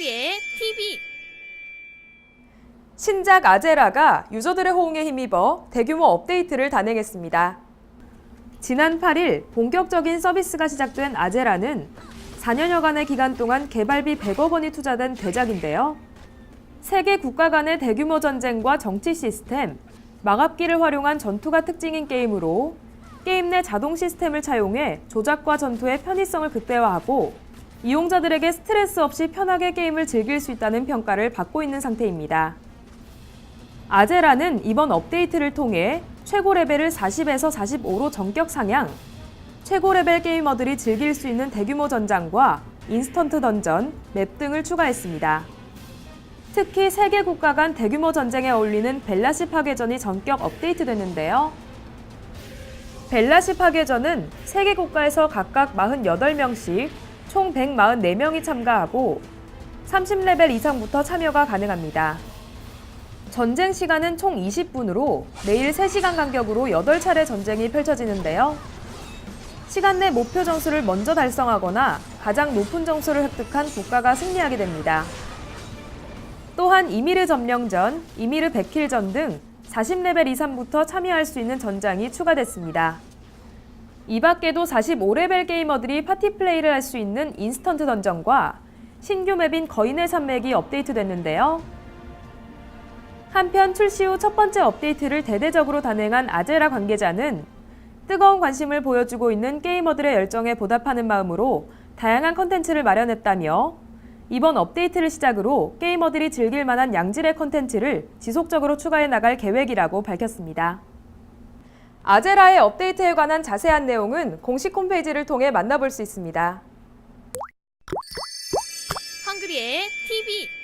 한글이의 TV 신작 아제라가 유저들의 호응에 힘입어 대규모 업데이트를 단행했습니다. 지난 8일 본격적인 서비스가 시작된 아제라는 4년여간의 기간 동안 개발비 100억 원이 투자된 대작인데요. 세계 국가 간의 대규모 전쟁과 정치 시스템, 마갑기를 활용한 전투가 특징인 게임으로 게임 내 자동 시스템을 차용해 조작과 전투의 편의성을 극대화하고 이용자들에게 스트레스 없이 편하게 게임을 즐길 수 있다는 평가를 받고 있는 상태입니다. 아제라는 이번 업데이트를 통해 최고 레벨을 40에서 45로 전격 상향, 최고 레벨 게이머들이 즐길 수 있는 대규모 전장과 인스턴트 던전, 맵 등을 추가했습니다. 특히 세계 국가 간 대규모 전쟁에 어울리는 벨라시 파괴전이 전격 업데이트됐는데요. 벨라시 파괴전은 세계 국가에서 각각 48명씩 총 144명이 참가하고 30레벨 이상부터 참여가 가능합니다. 전쟁 시간은 총 20분으로 매일 3시간 간격으로 8차례 전쟁이 펼쳐지는데요. 시간 내 목표 점수를 먼저 달성하거나 가장 높은 점수를 획득한 국가가 승리하게 됩니다. 또한 이미르 점령전, 이미르 백킬전 등 40레벨 이상부터 참여할 수 있는 전장이 추가됐습니다. 이 밖에도 45레벨 게이머들이 파티 플레이를 할 수 있는 인스턴트 던전과 신규 맵인 거인의 산맥이 업데이트됐는데요. 한편 출시 후 첫 번째 업데이트를 대대적으로 단행한 아제라 관계자는 뜨거운 관심을 보여주고 있는 게이머들의 열정에 보답하는 마음으로 다양한 컨텐츠를 마련했다며 이번 업데이트를 시작으로 게이머들이 즐길 만한 양질의 컨텐츠를 지속적으로 추가해 나갈 계획이라고 밝혔습니다. 아제라의 업데이트에 관한 자세한 내용은 공식 홈페이지를 통해 만나볼 수 있습니다. 한글이의 TV